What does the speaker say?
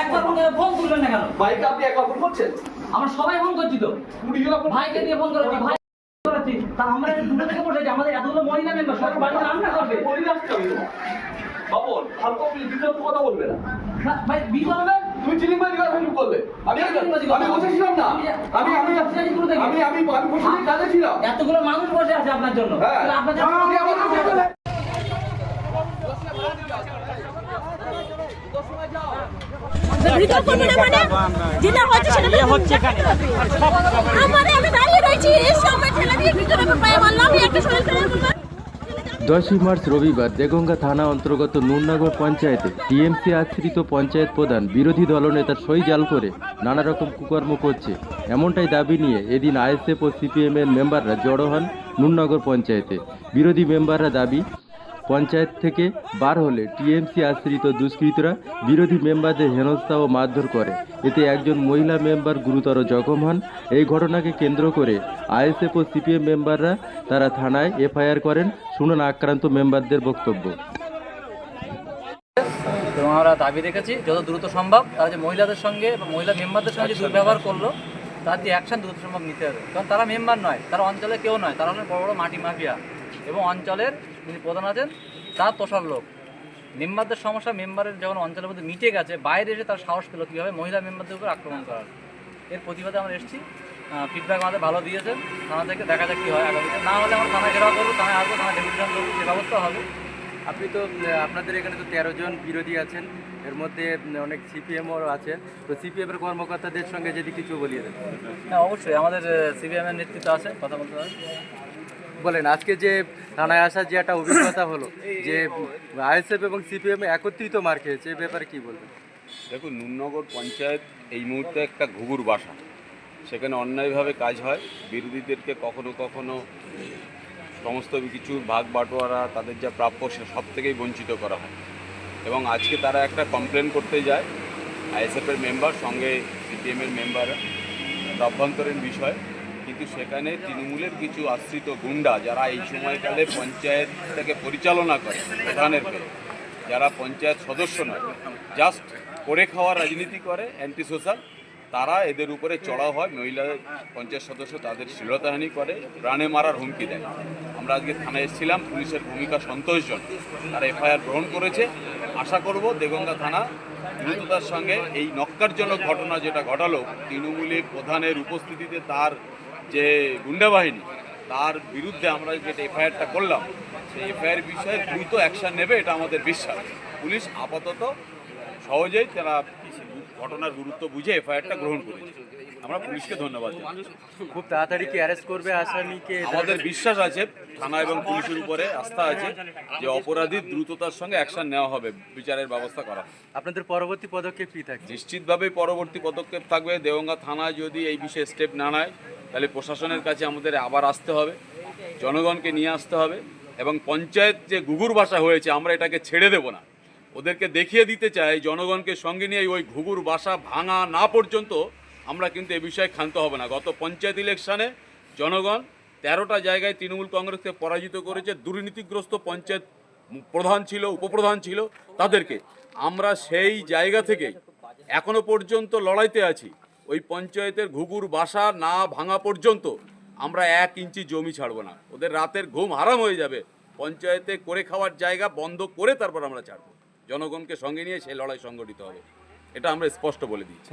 একবার ফোন করে ফোন তুললেন না কেন? বাইকে আপনি একলা ফোন করছেন? আমরা সবাই ফোন করছি তো ভাইকে দিয়ে ফোন করেছি ভাই করেছি। তা আমরা দুটো থেকে বসেছি আমাদের এতগুলো মহিলা মেম্বার সবাই বাড়িতে রান্না করবে। বলি যাচ্ছে আমি তোমার বাবন ফালতু বিদ্যুৎ কথা বলবে না। না, ভাই বিয়ে তুমি চিলিং বাজি কথা শুরু করলে? আমি আমি বসেছিলাম না। আমি আমি আমি আমি আমি বসে কাজে ছিলাম। এতগুলো মানুষ বসে আছে আপনার জন্য। হ্যাঁ। আপনার জন্য ভিডিও করব না মানে? যেটা হচ্ছে সেটা হচ্ছে আমার আমি দাঁড়িয়ে রয়েছি এই সময় ঠেলা দিয়ে ভিতরে পায়ে মারলাম একটা শরীর ফেলে দশই মার্চ রবিবার দেগঙ্গা থানা অন্তর্গত নুরনগর পঞ্চায়েতে টিএমসি আশ্রিত পঞ্চায়েত প্রধান বিরোধী দলনেতার সই জাল করে নানা রকম কুকর্ম করছে। এমনটাই দাবি নিয়ে এদিন আইএসএফ ও সিপিএম এর মেম্বাররা জড়ো হন নুরনগর পঞ্চায়েতে। বিরোধী মেম্বাররা দাবি পঞ্চায়েত থেকে বার হলে টিএমসি আশ্রিত দুষ্কৃতীরা বিরোধী মেম্বারদের হেনস্থা ও মারধর করে। এতে একজন মহিলা মেম্বার গুরুতর জখম হন। এই ঘটনাকে কেন্দ্র করে আইএসএফ ও সিপিএম মেম্বাররা তারা থানায় এফআইআর করেন। শুনুন আক্রান্ত মেম্বারদের বক্তব্য। এবং আমরা দাবি রেখেছি, যত দ্রুত সম্ভব তারা যে মহিলাদের সঙ্গে বা মহিলা মেম্বারদের সঙ্গে যে দুর্ব্যবহার করল, তার যে অ্যাকশন দ্রুত সম্ভব নিতে হবে। কারণ তারা মেম্বার নয়, তারা অঞ্চলে কেউ নয়, তারা হলেন বড় বড় মাটি মাফিয়া। এবং অঞ্চলের যিনি প্রধান আছেন তার তোষার লোক। মেম্বারদের সমস্যা মেম্বারের যখন অঞ্চলের মধ্যে মিটে গেছে বাইরে এসে তার সাহস পেল কীভাবে? মহিলা মেম্বারদের উপর আক্রমণ করার। এর প্রতিবাদে আমরা এসেছি। ফিডব্যাক আমাদের ভালো দিয়েছেন। থানা থেকে দেখা যাক কী হয় আগামীতে। না হলে আমরা থানায় ঘেরাও করব থানায় আসব থানায় ডেপুটেশন করব সে ব্যবস্থা হবে। আপনি তো আপনাদের এখানে তো তেরো জন বিরোধী আছেন। এর মধ্যে অনেক সিপিএমও আছে। তো সিপিএমের কর্মকর্তাদের সঙ্গে যদি কিছু বলিয়ে দেন। হ্যাঁ অবশ্যই। আমাদের সিবিএমের নেতৃত্ব আছে কথা বলতে হবে। বলেন, আজকে যে থানায় আসার যে একটা অভিজ্ঞতা হলো, যে আইএসএফ এবং সিপিএম একত্রিত মার খেয়েছে এ ব্যাপারে কি বলবেন? দেখুন নুননগর পঞ্চায়েত এই মুহূর্তে একটা ঘুঘুর বাসা। সেখানে অন্যায়ভাবে কাজ হয়, বিরোধীদেরকে কখনো কখনো সমস্ত কিছু ভাগ বাটোয়ারা, তাদের যা প্রাপ্য, সে সব থেকেই বঞ্চিত করা হয়। এবং আজকে তারা একটা কমপ্লেন করতে যায়, আইএসএফের মেম্বার সঙ্গে সিপিএমের মেম্বার অভ্যন্তরীণ বিষয়। কিন্তু সেখানে তৃণমূলের কিছু আশ্রিত গুন্ডা যারা এই সময়কালে পঞ্চায়েতটাকে পরিচালনা করে, প্রধানের যারা পঞ্চায়েত সদস্য নয় জাস্ট করে খাওয়ার রাজনীতি করে অ্যান্টি সোশ্যাল তারা এদের উপরে চড়াও হয়, মহিলা পঞ্চায়েত সদস্য তাদের শ্লীলতাহানি করে, প্রাণে মারার হুমকি দেয়। আমরা আজকে থানায় এসেছিলাম, পুলিশের ভূমিকা সন্তোষজনক। তারা এফআইআর গ্রহণ করেছে। আশা করব দেগঙ্গা থানা দ্রুততার সঙ্গে এই নক্কারজনক ঘটনা যেটা ঘটালো, তৃণমূলের প্রধানের উপস্থিতিতে তার যে গুন্ডা বাহিনী তার বিরুদ্ধে আমরা যেটা এফআইআরটা করলাম সেই এফআইআর বিষয়ে দ্রুত অ্যাকশন নেবে এটা আমাদের বিশ্বাস। পুলিশ আপাতত সহজেই তারা ঘটনার গুরুত্ব বুঝে এফআইআরটা গ্রহণ করেছে। আমরা পুলিশকে ধন্যবাদ খুব তাড়াতাড়ি কি অ্যারেস্ট করবে আসামিকে? আমাদের বিশ্বাস আছে থানা এবং পুলিশের উপরে আস্থা আছে যে অপরাধীর দ্রুততার সঙ্গে অ্যাকশন নেওয়া হবে বিচারের ব্যবস্থা করা আপনাদের পরবর্তী পদক্ষেপ কি থাকছে নিশ্চিতভাবে পরবর্তী পদক্ষেপ থাকবে। দেওঙ্গা থানা যদি এই বিষয়ে স্টেপ না নেয় তাহলে প্রশাসনের কাছে আমাদের আবার আসতে হবে, জনগণকে নিয়ে আসতে হবে এবং পঞ্চায়েত যে গুগুর বাসা হয়েছে, আমরা এটাকে ছেড়ে দেব না। ওদেরকে দেখিয়ে দিতে চাই, জনগণকে সঙ্গে নিয়ে ওই ঘুঘুর বাসা ভাঙা না পর্যন্ত আমরা কিন্তু এ বিষয়ে ক্ষান্ত হব না। গত পঞ্চায়েত ইলেকশানে জনগণ তেরোটা জায়গায় তৃণমূল কংগ্রেসকে পরাজিত করেছে, দুর্নীতিগ্রস্ত পঞ্চায়েত প্রধান ছিল, উপপ্রধান ছিল তাদেরকে। আমরা সেই জায়গা থেকে এখনও পর্যন্ত লড়াইতে আছি। ওই পঞ্চায়েতের ঘুঘুর বাসা না ভাঙা পর্যন্ত আমরা এক ইঞ্চি জমি ছাড়ব না। ওদের রাতের ঘুম হারাম হয়ে যাবে। পঞ্চায়েতে করে খাওয়ার জায়গা বন্ধ করে তারপর আমরা ছাড়ব। জনগণকে সঙ্গে নিয়ে সেই লড়াই সংগঠিত হবে। এটা আমরা স্পষ্ট বলে দিচ্ছি।